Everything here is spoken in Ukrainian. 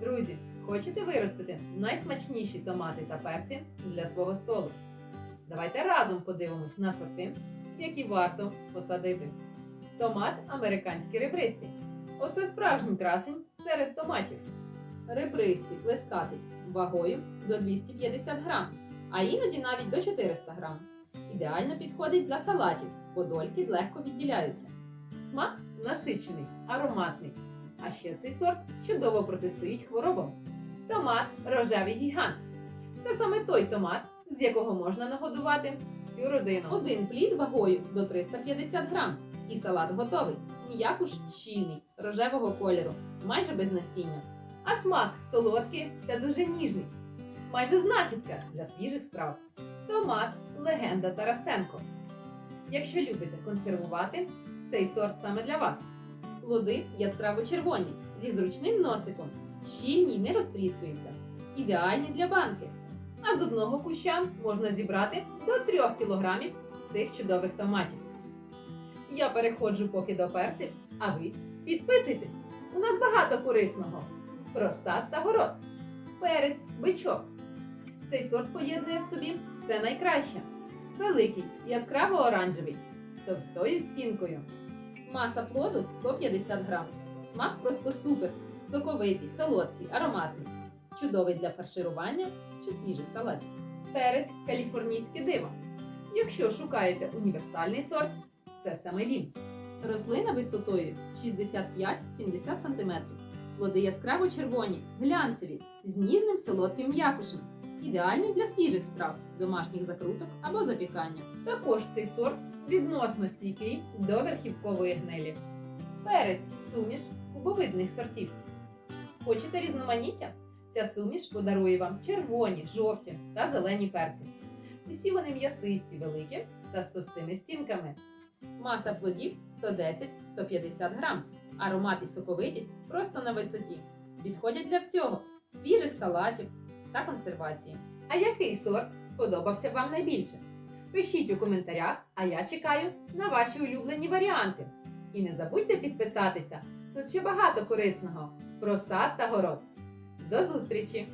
Друзі, хочете виростити найсмачніші томати та перці для свого столу? Давайте разом подивимось на сорти, які варто посадити. Томат американський ребристий. Оце справжній красень серед томатів. Ребристий, плескатий, вагою до 250 грам, а іноді навіть до 400 грам. Ідеально підходить для салатів, подольки легко відділяються. Смак насичений, ароматний. А ще цей сорт чудово протистоїть хворобам. Томат рожевий гігант. Це саме той томат, з якого можна нагодувати всю родину. Один плід вагою до 350 грам. І салат готовий. М'якуш щільний, рожевого кольору, майже без насіння. А смак солодкий та дуже ніжний. Майже знахідка для свіжих страв. Томат легенда Тарасенко. Якщо любите консервувати, цей сорт саме для вас. Плоди яскраво червоні, зі зручним носиком, щільні не розтріскуються, ідеальні для банки. А з одного куща можна зібрати до 3 кілограмів цих чудових томатів. Я переходжу поки до перців, а ви підписуйтесь! У нас багато корисного про сад та город. Перець, бичок. Цей сорт поєднує в собі все найкраще. Великий, яскраво оранжевий, з товстою стінкою. Маса плоду 150 грам. Смак просто супер. Соковитий, солодкий, ароматний. Чудовий для фарширування чи свіжих салатів. Перець каліфорнійське диво. Якщо шукаєте універсальний сорт, це саме він. Рослина висотою 65-70 см. Плоди яскраво червоні, глянцеві, з ніжним солодким м'якушем. Ідеальний для свіжих страв, домашніх закруток або запікання. Також цей сорт відносно стійкий до верхівкової гнилі. Перець суміш кубовидних сортів. Хочете різноманіття? Ця суміш подарує вам червоні, жовті та зелені перці. Усі вони м'ясисті, великі та з товстими стінками. Маса плодів 110-150 грам. Аромат і соковитість просто на висоті. Підходять для всього свіжих салатів та консервації. А який сорт сподобався вам найбільше? Пишіть у коментарях, а я чекаю на ваші улюблені варіанти. І не забудьте підписатися. Тут ще багато корисного про сад та город. До зустрічі!